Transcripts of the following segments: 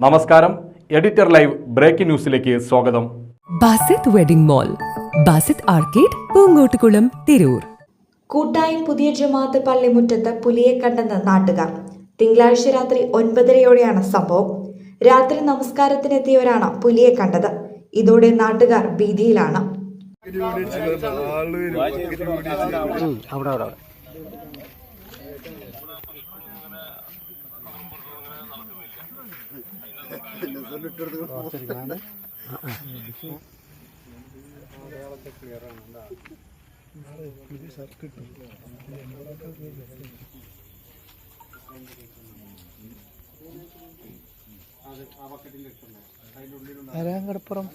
നമസ്കാരം. Editor live breaking ന്യൂസിലേക്ക് സ്വാഗതം. Basith wedding mall Basith arcade Poonkottukulam Tirur. കൂട്ടായി പുതിയ ജമാഅത്ത് പള്ളിമുറ്റത്ത് പുലിയെ കണ്ടെന്ന് നാട്ടുകാർ. തിങ്കളാഴ്ച രാത്രി ഒൻപതരയോടെയാണ് സംഭവം. രാത്രി നമസ്കാരത്തിനെത്തിയവരാണ് പുലിയെ കണ്ടത്. ഇതോടെ നാട്ടുകാർ ഭീതിയിലാണ്.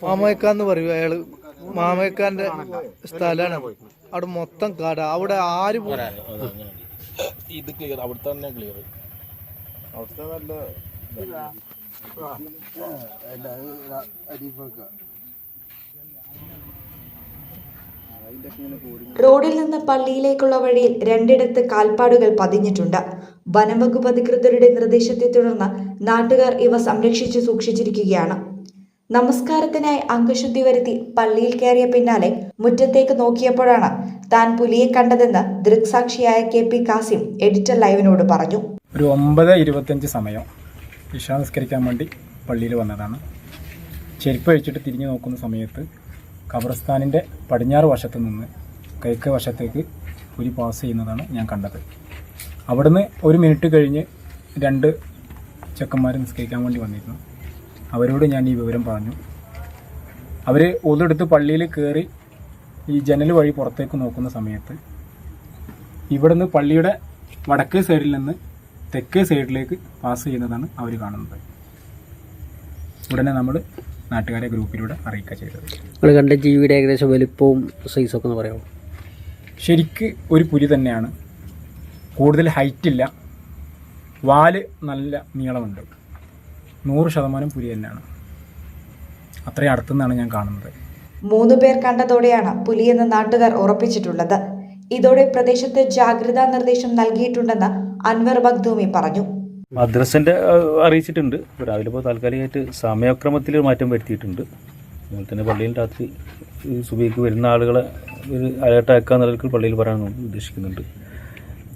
മാമയക്കാന്ന് പറയും അയാൾ മാമയക്കാന്റെ സ്ഥലാണ് അവിടെ മൊത്തം കാട. അവിടെ ആര് ഇത് ക്ലിയർ അവിടുത്തെ തന്നെ ക്ലിയർ റോഡിൽ നിന്ന് പള്ളിയിലേക്കുള്ള വഴിയിൽ രണ്ടിടത്ത് കാൽപ്പാടുകൾ പതിഞ്ഞിട്ടുണ്ട്. വനംവകുപ്പ് അധികൃതരുടെ നിർദ്ദേശത്തെ തുടർന്ന് നാട്ടുകാർ ഇവ സംരക്ഷിച്ചു സൂക്ഷിച്ചിരിക്കുകയാണ്. നമസ്കാരത്തിനായി അംഗശുദ്ധി വരുത്തി പള്ളിയിൽ കയറിയ പിന്നാലെ മുറ്റത്തേക്ക് നോക്കിയപ്പോഴാണ് താൻ പുലിയെ കണ്ടതെന്ന് ദൃക്സാക്ഷിയായ കെ പി കാസിം എഡിറ്റർ ലൈവിനോട് പറഞ്ഞു. ഒരു ഒമ്പത് ഇരുപത്തിയഞ്ച് സമയം. ഇഷ നിസ്കരിക്കാൻ വേണ്ടി പള്ളിയിൽ വന്നതാണ്. ചെരുപ്പ് അഴിച്ചിട്ട് തിരിഞ്ഞു നോക്കുന്ന സമയത്ത് ഖബർസ്ഥാനിന്റെ പടിഞ്ഞാറ് വശത്ത് നിന്ന് കിഴക്ക് വശത്തേക്ക് പുലി പാസ് ചെയ്യുന്നതാണ് ഞാൻ കണ്ടത്. അവിടുന്ന് ഒരു മിനിറ്റ് കഴിഞ്ഞ് രണ്ട് ചെക്കന്മാർ നിസ്കരിക്കാൻ വേണ്ടി വന്നിരുന്നു. അവരോട് ഞാൻ ഈ വിവരം പറഞ്ഞു. അവർ ഒതെടുത്ത് പള്ളിയിൽ കയറി ഈ ജനൽ വഴി പുറത്തേക്ക് നോക്കുന്ന സമയത്ത് ഇവിടുന്ന് പള്ളിയുടെ വടക്കേ സൈഡിൽ നിന്ന് തെക്കേ സൈഡിലേക്ക് പാസ് ചെയ്യുന്നതാണ് അവർ കാണുന്നത്. ഉടനെ നമ്മൾ നാട്ടുകാരെ ഗ്രൂപ്പിലൂടെ അറിയിക്കുക ചെയ്തത്. നിങ്ങൾ കണ്ട ജീവിയുടെ ഏകദേശം വലിപ്പവും സൈസും ഒക്കെ ഒന്ന് പറയാമോ? ശരിക്ക് ഒരു പുലി തന്നെയാണ്. കൂടുതൽ ഹൈറ്റ് ഇല്ല. വാൽ നല്ല നീളമുണ്ട്. നൂറ് ശതമാനം പുലി തന്നെയാണ്. അത്രയും അടുത്തുനിന്നാണ് ഞാൻ കാണുന്നത്. മൂന്ന് പേർ കണ്ടതോടെയാണ് പുലിയെന്ന് നാട്ടുകാർ ഉറപ്പിച്ചിട്ടുള്ളത്. ഇതോടെ പ്രദേശത്ത് ജാഗ്രതാ നിർദ്ദേശം നൽകിയിട്ടുണ്ടെന്ന് അൻവർ ബഗ്ദൂമി പറഞ്ഞു. മദ്രസിന്റെ അറിയിച്ചിട്ടുണ്ട്. രാവിലെ ഇപ്പോൾ താൽക്കാലികമായിട്ട് സമയക്രമത്തിൽ മാറ്റം വരുത്തിയിട്ടുണ്ട്. അതുപോലെ തന്നെ പള്ളിയിൽ രാത്രി സുബിക്ക് വരുന്ന ആളുകളെ ഒരു അലേർട്ട് അയക്കാൻ നിലയ്ക്ക് പള്ളിയിൽ പറയാൻ ഉദ്ദേശിക്കുന്നുണ്ട്.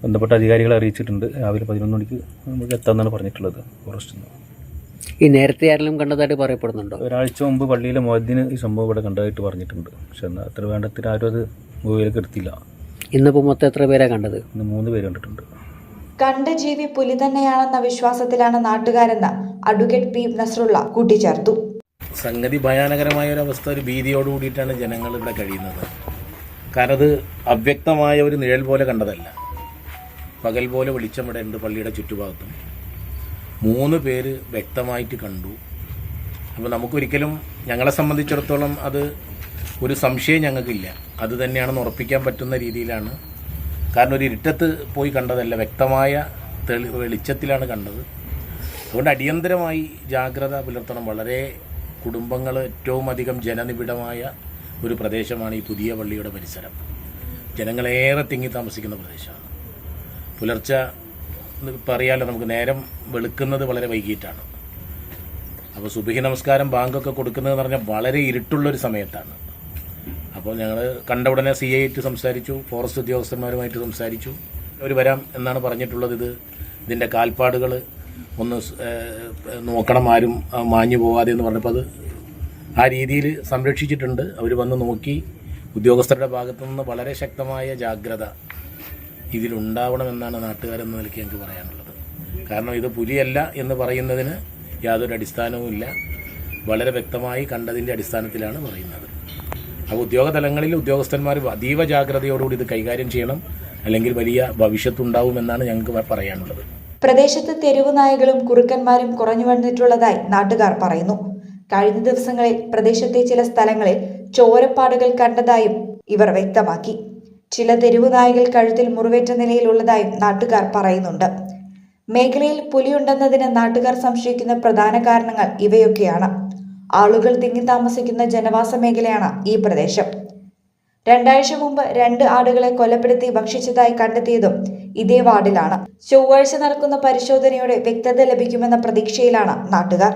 ബന്ധപ്പെട്ട അധികാരികളെ അറിയിച്ചിട്ടുണ്ട്. രാവിലെ പതിനൊന്ന് മണിക്ക് നമുക്ക് എത്താമെന്നാണ് പറഞ്ഞിട്ടുള്ളത്. ഫോറസ്റ്റിൽ നിന്ന്. ഈ നേരത്തെ ആരെങ്കിലും കണ്ടതായിട്ട് പറയപ്പെടുന്നുണ്ടോ? ഒരാഴ്ച മുമ്പ് പള്ളിയിലെ മോദിന് ഈ സംഭവം ഇവിടെ കണ്ടതായിട്ട് പറഞ്ഞിട്ടുണ്ട്. പക്ഷെ എന്നാൽ അത്ര വേണ്ടത്തിന് ആരും അത് മൂവിയിലേക്ക് എടുത്തില്ല. ഇന്നിപ്പോൾ മൊത്തം എത്ര പേരാണ് കണ്ടത്? ഇന്ന് മൂന്ന് പേര് കണ്ടിട്ടുണ്ട്. കണ്ട ജീവി പുലി തന്നെയാണെന്ന വിശ്വാസത്തിലാണ് നാട്ടുകാരെന്ന് അഡ്വക്കേറ്റ് പി നസ്രുള്ള കൂട്ടിച്ചേർത്തു. സംഗതി ഭയാനകരമായ ഒരു അവസ്ഥ ഒരു ഭീതിയോട് കൂടിയിട്ടാണ് ജനങ്ങൾ ഇവിടെ കഴിയുന്നത്. കാരണം അത് അവ്യക്തമായ ഒരു നിഴൽ പോലെ കണ്ടതല്ല. പകൽ പോലെ വെളിച്ചം ഇവിടെ ഉണ്ട് പള്ളിയുടെ ചുറ്റുഭാഗത്തും. മൂന്ന് പേര് വ്യക്തമായിട്ട് കണ്ടു. അപ്പോൾ നമുക്കൊരിക്കലും ഞങ്ങളെ സംബന്ധിച്ചിടത്തോളം അത് ഒരു സംശയം ഞങ്ങൾക്കില്ല. അത് തന്നെയാണെന്ന് ഉറപ്പിക്കാൻ പറ്റുന്ന രീതിയിലാണ് കാരണം ഒരു ഇരുട്ടത്ത് പോയി കണ്ടതല്ല വ്യക്തമായ തെളി വെളിച്ചത്തിലാണ് കണ്ടത്. അതുകൊണ്ട് അടിയന്തരമായി ജാഗ്രത പുലർത്തണം. വളരെ കുടുംബങ്ങൾ ഏറ്റവും അധികം ജനനിബിഡമായ ഒരു പ്രദേശമാണ് ഈ പുതിയ പള്ളിയുടെ പരിസരം. ജനങ്ങളേറെ തിങ്ങി താമസിക്കുന്ന പ്രദേശമാണ്. പുലർച്ച അറിയാമല്ലോ നമുക്ക് നേരം വെളുക്കുന്നത് വളരെ വൈകിട്ടാണ്. അപ്പോൾ സുബഹി നമസ്കാരം ബാങ്കൊക്കെ കൊടുക്കുന്നതെന്ന് പറഞ്ഞാൽ വളരെ ഇരുട്ടുള്ളൊരു സമയത്താണ്. അപ്പോൾ ഞങ്ങൾ കണ്ട ഉടനെ സി ഐ ആയിട്ട് സംസാരിച്ചു ഫോറസ്റ്റ് ഉദ്യോഗസ്ഥന്മാരുമായിട്ട് സംസാരിച്ചു. അവർ വരാം എന്നാണ് പറഞ്ഞിട്ടുള്ളത് ഇത്. ഇതിന്റെ കാൽപ്പാടുകൾ ഒന്ന് നോക്കണം ആരും മാഞ്ഞു പോവാതെ എന്ന് പറഞ്ഞപ്പോൾ അത് ആ രീതിയിൽ സംരക്ഷിച്ചിട്ടുണ്ട്. അവർ വന്ന് നോക്കി. ഉദ്യോഗസ്ഥരുടെ ഭാഗത്തു നിന്ന് വളരെ ശക്തമായ ജാഗ്രത ഇതിലുണ്ടാവണമെന്നാണ് നാട്ടുകാരെന്ന നിലയ്ക്ക് എനിക്ക് പറയാനുള്ളത്. കാരണം ഇത് പുലിയല്ല എന്ന് പറയുന്നതിന് യാതൊരു അടിസ്ഥാനവും ഇല്ല വളരെ വ്യക്തമായി കണ്ടതിന്റെ അടിസ്ഥാനത്തിലാണ് പറയുന്നത്. അപ്പോൾ ഉദ്യോഗതലങ്ങളിൽ ഉദ്യോഗസ്ഥന്മാർ അതീവ ജാഗ്രതയോടുകൂടി ഇത് കൈകാര്യം ചെയ്യണം. അല്ലെങ്കിൽ വലിയ ഭവിഷ്യത്തുണ്ടാവുമെന്നാണ് ഞങ്ങൾക്ക് പറയാനുള്ളത്. പ്രദേശത്ത് തെരുവു നായകളും കുറുക്കന്മാരും കുറഞ്ഞു വന്നിട്ടുള്ളതായി നാട്ടുകാർ പറയുന്നു. കഴിഞ്ഞ ദിവസങ്ങളിൽ പ്രദേശത്തെ ചില സ്ഥലങ്ങളിൽ ചോരപ്പാടുകൾ കണ്ടതായും ഇവർ വ്യക്തമാക്കി. ചില തെരുവു നായകൾ കഴുത്തിൽ മുറിവേറ്റ നിലയിലുള്ളതായും നാട്ടുകാർ പറയുന്നുണ്ട്. മേഖലയിൽ പുലിയുണ്ടെന്നതിന് നാട്ടുകാർ സംശയിക്കുന്ന പ്രധാന കാരണങ്ങൾ ഇവയൊക്കെയാണ്. ആളുകൾ തിങ്ങി താമസിക്കുന്ന ജനവാസ മേഖലയാണ് ഈ പ്രദേശം. രണ്ടാഴ്ച മുമ്പ് രണ്ട് ആടുകളെ കൊലപ്പെടുത്തി ഭക്ഷിച്ചതായി കണ്ടെത്തിയതും ഇതേ വാർഡിലാണ്. ചൊവ്വാഴ്ച നടക്കുന്ന പരിശോധനയോടെ വ്യക്തത ലഭിക്കുമെന്ന പ്രതീക്ഷയിലാണ് നാട്ടുകാർ.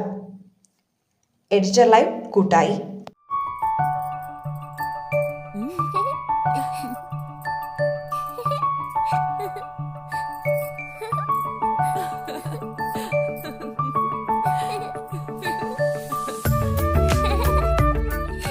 എഡിറ്റർ ലൈവ് കൂട്ടായി.